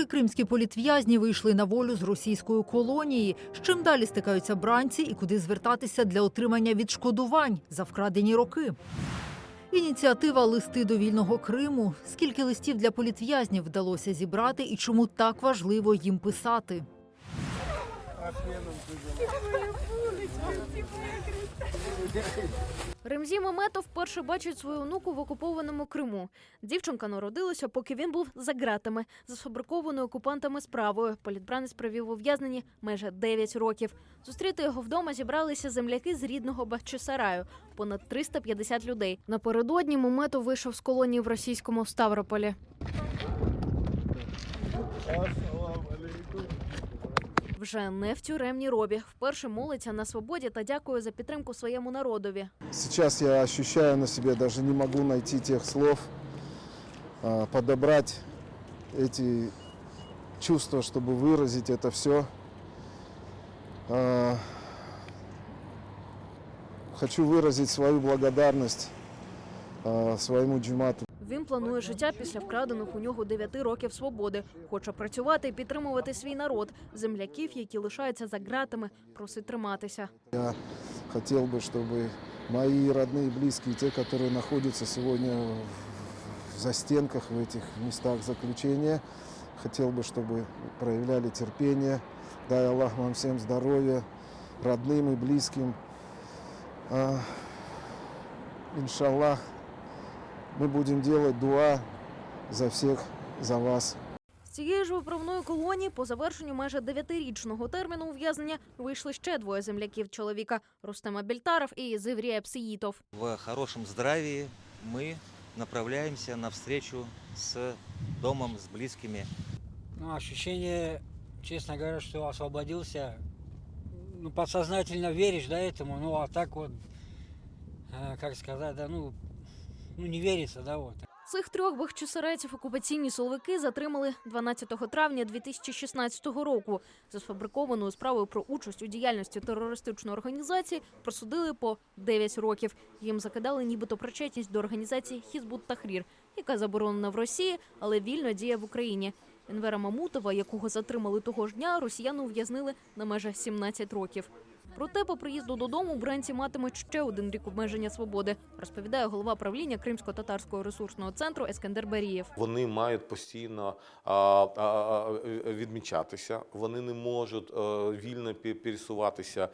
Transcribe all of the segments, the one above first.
Три кримські політв'язні вийшли на волю з російської колонії. З чим далі стикаються бранці і куди звертатися для отримання відшкодувань за вкрадені роки. Ініціатива Листи до вільного Криму. Скільки листів для політв'язнів вдалося зібрати і чому так важливо їм писати? Ремзі Маметов вперше бачить свою онуку в окупованому Криму. Дівчинка народилася, поки він був за ґратами, за сфабрикованою окупантами справою. Політбранець провів ув'язненні майже 9 років. Зустріти його вдома зібралися земляки з рідного Бахчисараю, понад 350 людей. Напередодні Маметов вийшов з колонії в російському Ставрополі. Вже не в тюремній робі. Вперше молиться на свободі та дякує за підтримку своєму народові. Сейчас я ощущаю на себе, даже не могу найти тех слов, а, подобрать эти чувства, чтобы выразить это все. Хочу выразить свою благодарность а, своему джимату. Він планує життя після вкрадених у нього 9 років свободи. Хоче працювати і підтримувати свій народ, земляків, які лишаються за ґратами, просить триматися. Я хотел бы, чтобы мои родные и близкие, те, которые находятся сегодня в застенках, в этих местах заключения, хотел бы, чтобы проявляли терпение. Дай Аллах вам всем здоровья, родным и близким. А, иншаллах, мы будем делать дуа за всех, за вас. З цієї ж виправної колонії по завершенню майже дев'ятирічного терміну ув'язнення вийшли ще двоє земляків чоловіка Рустем Абільтаров і Зеврія Псиїтов. В хорошем здравии мы направляемся навстречу с домом, с близкими. Ну, ощущение, честно говоря, что освободился. Ну, подсознательно веришь, да, этому, ну, а так вот, э, как сказать, да, ну, ну, не верится, да, вот. Цих трьох бахчисарайців окупаційні силовики затримали 12 травня 2016 року. За сфабрикованою справою про участь у діяльності терористичної організації просудили по 9 років. Їм закидали нібито причетність до організації Хізбут Тахрір, яка заборонена в Росії, але вільно діє в Україні. Енвера Мамутова, якого затримали того ж дня, росіяни ув'язнили на майже 17 років. Проте по приїзду додому бранці матимуть ще один рік обмеження свободи, розповідає голова правління Кримсько-татарського ресурсного центру Ескендер Берієв. Вони мають постійно відмічатися. Вони не можуть е, вільно пе- пересуватися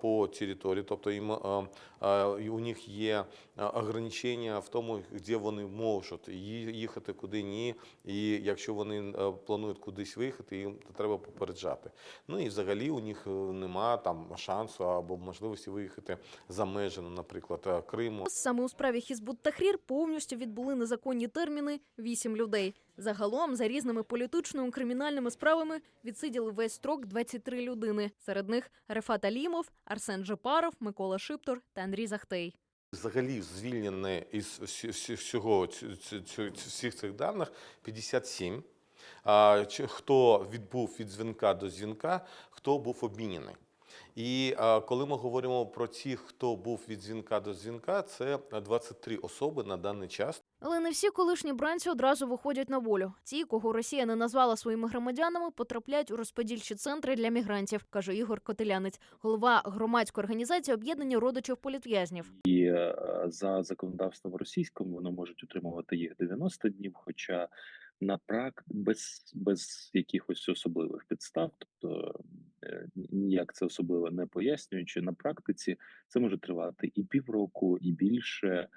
по території. Тобто їм а, а, у них є ограничення в тому, де вони можуть їхати, куди ні. І якщо вони е, планують кудись виїхати, їм треба попереджати. Ну і взагалі у них е, нема там шансу або можливості виїхати за межі, ну, наприклад, е, Криму. Саме у справі Хізбут Тахрір повністю відбули незаконні терміни вісім людей. Загалом за різними політичними кримінальними справами відсиділи весь строк 23 людини. Серед них Рефат Алімов, Арсен Жепаров, Микола Шиптор та Андрій Захтей. Взагалі звільнені із всього всіх цих даних 57. А, Хто відбув від дзвінка до дзвінка, хто був обмінений. І коли ми говоримо про ті, хто був від дзвінка до дзвінка, це 23 особи на даний час. Але не всі колишні бранці одразу виходять на волю. Ті, кого Росія не назвала своїми громадянами, потрапляють у розподільчі центри для мігрантів, каже Ігор Котелянець, голова громадської організації об'єднання родичів політв'язнів. І е, за законодавством російським вони можуть утримувати їх 90 днів, хоча на прак без, без якихось особливих підстав, тобто е, ніяк це особливо не пояснюючи, на практиці це може тривати і півроку, і більше.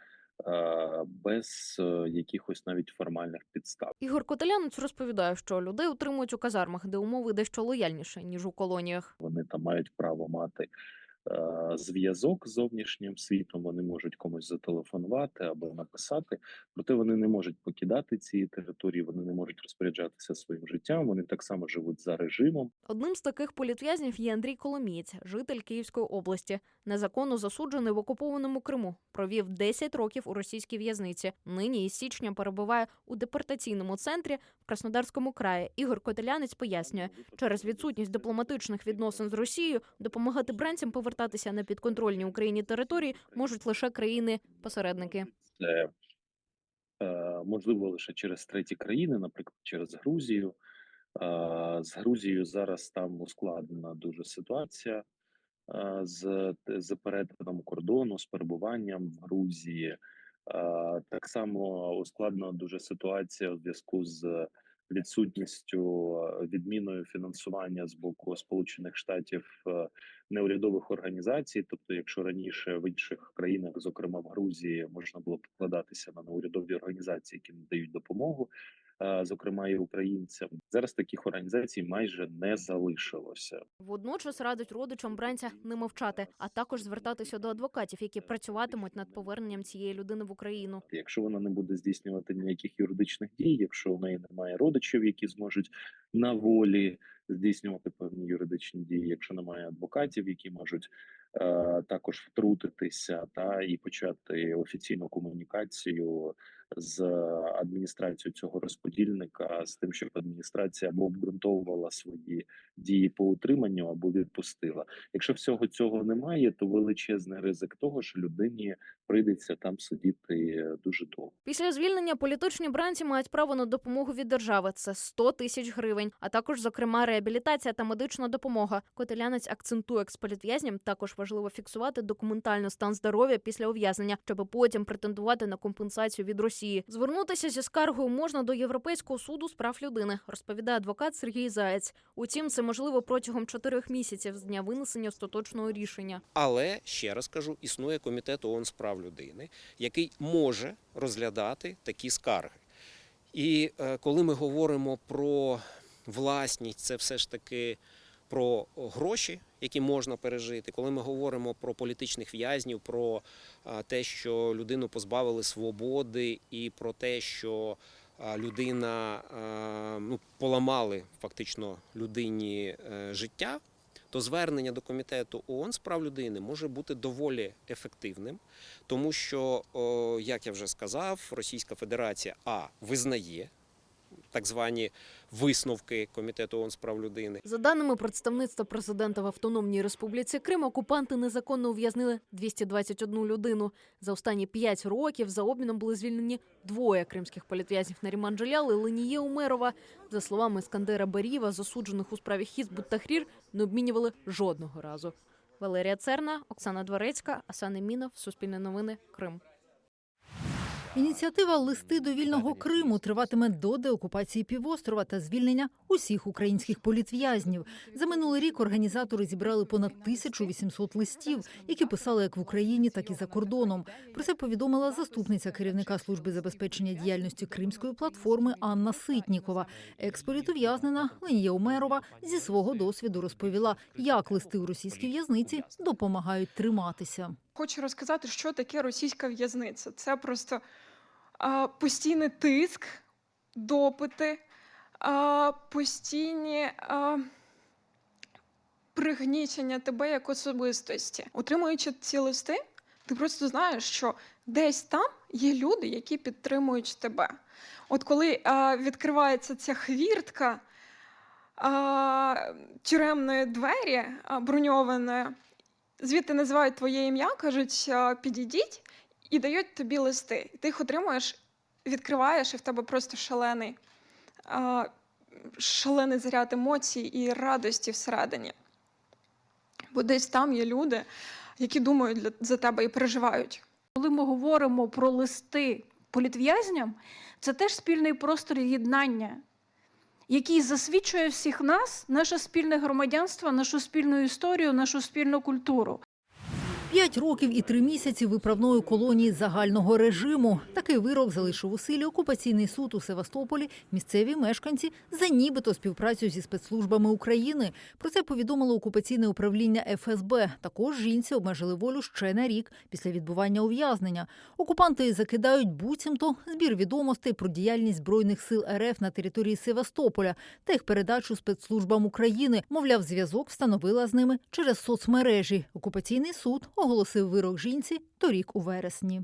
Без е, якихось навіть формальних підстав. Ігор Котелянець розповідає, що людей утримують у казармах, де умови дещо лояльніше ніж у колоніях. Вони там мають право мати зв'язок з зовнішнім світом. Вони можуть комусь зателефонувати або написати, проте вони не можуть покидати ці території. Вони не можуть розпоряджатися своїм життям. Вони так само живуть за режимом. Одним з таких політв'язнів є Андрій Коломієць, житель Київської області, незаконно засуджений в окупованому Криму. Провів 10 років у російській в'язниці. Нині із січня перебуває у депортаційному центрі в Краснодарському краї. Ігор Котелянець пояснює, через відсутність дипломатичних відносин з Росією допомагати бранцям повертатися на підконтрольні Україні території можуть лише країни-посередники. Це е, можливо лише через треті країни, наприклад, через Грузію. З Грузією зараз там ускладнена дуже ситуація е, з, з перетином кордону, з перебуванням в Грузії. Е, Так само ускладнена дуже ситуація у зв'язку з відсутністю е, відміною фінансування з боку Сполучених Штатів е, неурядових організацій. Тобто, якщо раніше в інших країнах, зокрема в Грузії, можна було покладатися на неурядові організації, які надають допомогу, зокрема і українцям, зараз таких організацій майже не залишилося. Водночас радить родичам бранця не мовчати, а також звертатися до адвокатів, які працюватимуть над поверненням цієї людини в Україну. Якщо вона не буде здійснювати ніяких юридичних дій, якщо у неї немає родичів, які зможуть на волі здійснювати певні юридичні дії, якщо немає адвокатів, які можуть також втрутитися та і почати офіційну комунікацію з адміністрацією цього розподільника, з тим, щоб адміністрація або обґрунтовувала свої дії по утриманню, або відпустила. Якщо всього цього немає, то величезний ризик того, що людині прийдеться там сидіти дуже довго. Після звільнення політичні бранці мають право на допомогу від держави. Це 100 тисяч гривень, а також, зокрема, реабілітація та медична допомога. Котелянець акцентує експолітв'язням також важливо фіксувати документально стан здоров'я після ув'язнення, щоб потім претендувати на компенсацію від Росії. Звернутися зі скаргою можна до Європейського суду з прав людини, розповідає адвокат Сергій Заєць. Утім, це можливо протягом чотирьох місяців з дня винесення остаточного рішення. Але ще раз кажу, існує комітет ООН з прав людини, який може розглядати такі скарги. І е, коли ми говоримо про власність, це все ж таки про гроші, які можна пережити. Коли ми говоримо про політичних в'язнів, про те, що людину позбавили свободи, і про те, що людина ну, поламали фактично людині е, життя, то звернення до комітету ООН з прав людини може бути доволі ефективним, тому що, як я вже сказав, Російська Федерація а визнає так звані висновки комітету ООН з прав людини. За даними представництва президента в Автономній Республіці Крим, окупанти незаконно ув'язнили 221 людину. За останні 5 років за обміном були звільнені двоє кримських політв'язнів Наріман Джалял і Леніє Умерова. За словами Скандера Баріва, засуджених у справі Хізбут Тахрір не обмінювали жодного разу. Валерія Церна, Оксана Дворецька, Асан Емінов, Суспільне новини, Крим. Ініціатива Листи до вільного Криму триватиме до деокупації півострова та звільнення усіх українських політв'язнів. За минулий рік організатори зібрали понад 1800 листів, які писали як в Україні, так і за кордоном. Про це повідомила заступниця керівника служби забезпечення діяльності Кримської платформи Анна Ситнікова. Експолітов'язнена Ленія Умерова зі свого досвіду розповіла, як листи у російській в'язниці допомагають триматися. Хочу розказати, що таке російська в'язниця. Це просто а, постійний тиск, допити, а, постійні а, пригнічення тебе як особистості. Отримуючи ці листи, ти просто знаєш, що десь там є люди, які підтримують тебе. От коли а, відкривається ця хвіртка а, тюремної двері а, броньованої, звідти називають твоє ім'я, кажуть, підійдіть і дають тобі листи. Ти їх отримуєш, відкриваєш, і в тебе просто шалений, шалений заряд емоцій і радості всередині. Бо десь там є люди, які думають за тебе і переживають. Коли ми говоримо про листи політв'язням, це теж спільний простор єднання, який засвідчує всіх нас, наше спільне громадянство, нашу спільну історію, нашу спільну культуру. П'ять років і три місяці виправної колонії загального режиму. Такий вирок залишив у силі окупаційний суд у Севастополі. Місцеві мешканці за нібито співпрацю зі спецслужбами України. Про це повідомило окупаційне управління ФСБ. Також жінці обмежили волю ще на рік після відбування ув'язнення. Окупанти закидають буцімто збір відомостей про діяльність збройних сил РФ на території Севастополя та їх передачу спецслужбам України. Мовляв, зв'язок встановила з ними через соцмережі. Окупаційний суд оголосив вирок жінці торік у вересні.